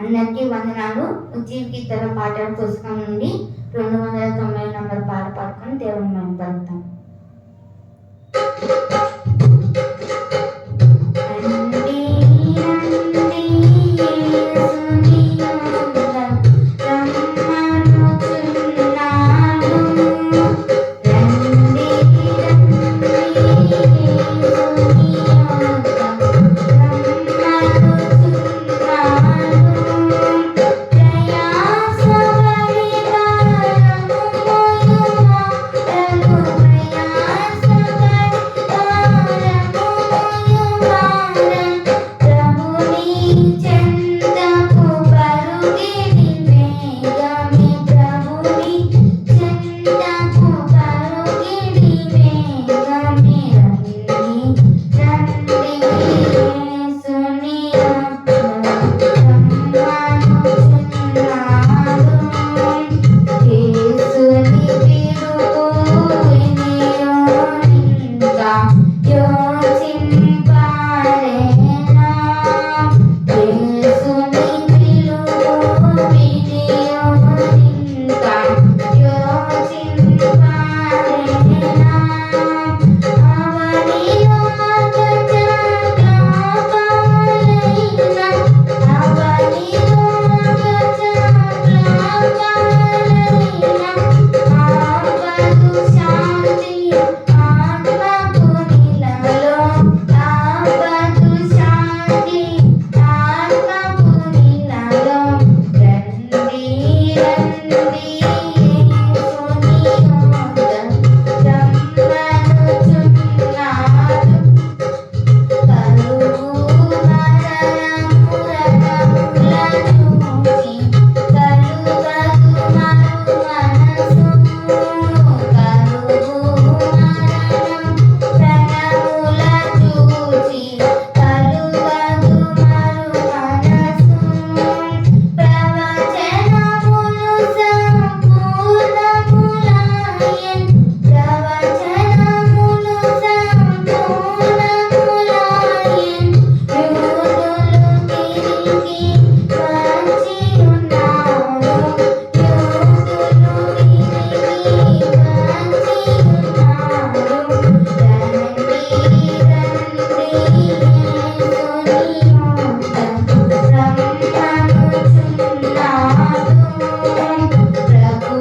అందరికీ వందనాలు. ఉజ్జీవ కీర్తన పాటల పుస్తకం నుండి రెండు వందల తొంభై నంబర్ పాట పాడుకొని దేవుని మేము పడతాం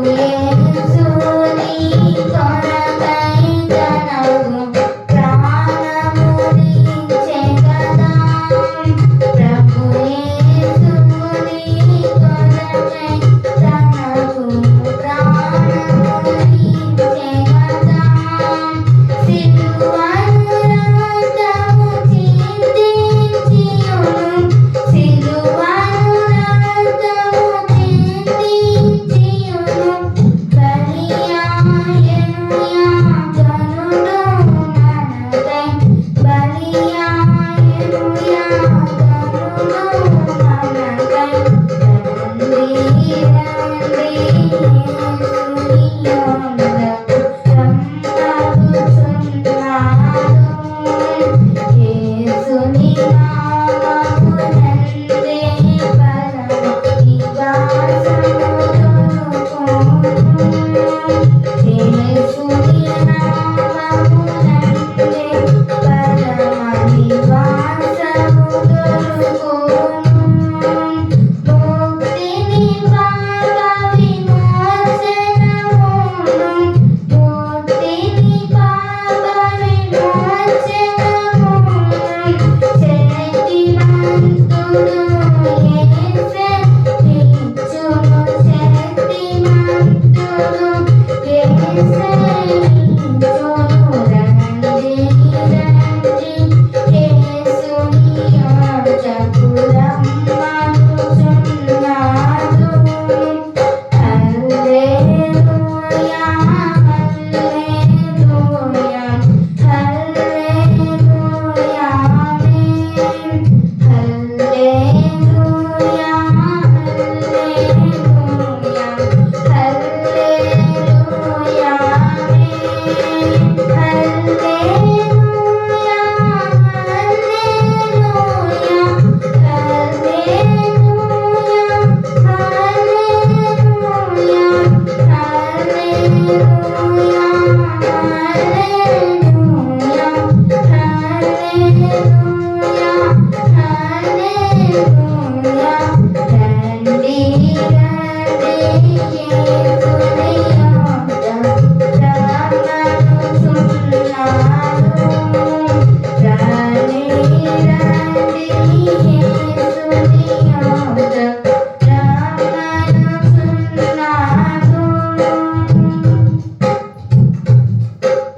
yeah.